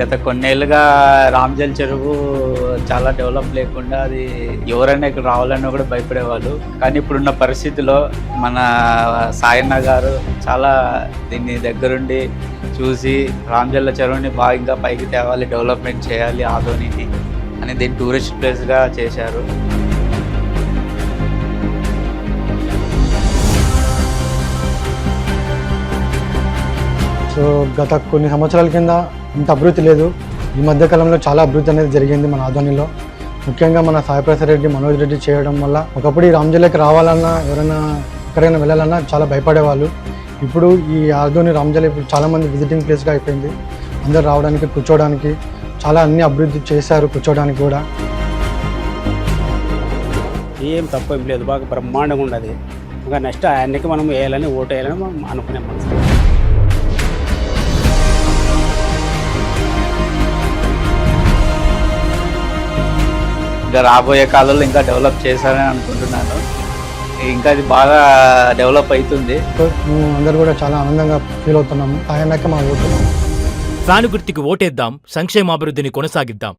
గత కొన్నేళ్ళుగా రామ్జల్ చెరువు చాలా డెవలప్ లేకుండా అది ఎవరైనా ఇక్కడ రావాలన్నా కూడా భయపడేవాళ్ళు. కానీ ఇప్పుడున్న పరిస్థితిలో మన సాయన్న గారు చాలా దీన్ని దగ్గరుండి చూసి రామ్జల్ల చెరువుని బాగా ఇంకా పైకి తేవాలి డెవలప్మెంట్ చేయాలి ఆదోనిని అని దీన్ని టూరిస్ట్ ప్లేస్గా చేశారు. సో గత కొన్ని సంవత్సరాల కింద ఇంత అభివృద్ధి లేదు. ఈ మధ్యకాలంలో చాలా అభివృద్ధి అనేది జరిగింది మన ఆధ్వర్యంలో. ముఖ్యంగా మన సాయిప్రసాద్ రెడ్డి మనోజ్ రెడ్డి చేయడం వల్ల ఒకప్పుడు ఈ రామ్జల్లోకి రావాలన్నా ఎవరైనా ఎక్కడైనా వెళ్ళాలన్నా చాలా భయపడేవాళ్ళు. ఇప్పుడు ఈ ఆదోని రామ్జల్ ఇప్పుడు చాలామంది విజిటింగ్ ప్లేస్గా అయిపోయింది. అందరు రావడానికి కూర్చోవడానికి చాలా అన్ని అభివృద్ధి చేశారు కూర్చోవడానికి కూడా. ఏం తప్పేం ఏం లేదు. బాగా బ్రహ్మాండంగా ఉండదు ఇంకా నెక్స్ట్ ఆయనకి మనం వేయాలని ఓటు వేయాలని మనం అనుకునే మనసు. ఇంకా రాబోయే కాలంలో ఇంకా డెవలప్ చేశారని అనుకుంటున్నాను. ఇంకా అది బాగా డెవలప్ అవుతుంది. మేము అందరూ కూడా చాలా ఆనందంగా ఫీల్ అవుతున్నాము. ఆయనకే మా ఓటు. ఫ్యాను గుర్తుకి ఓటేద్దాం సంక్షేమాభివృద్ధిని కొనసాగిద్దాం.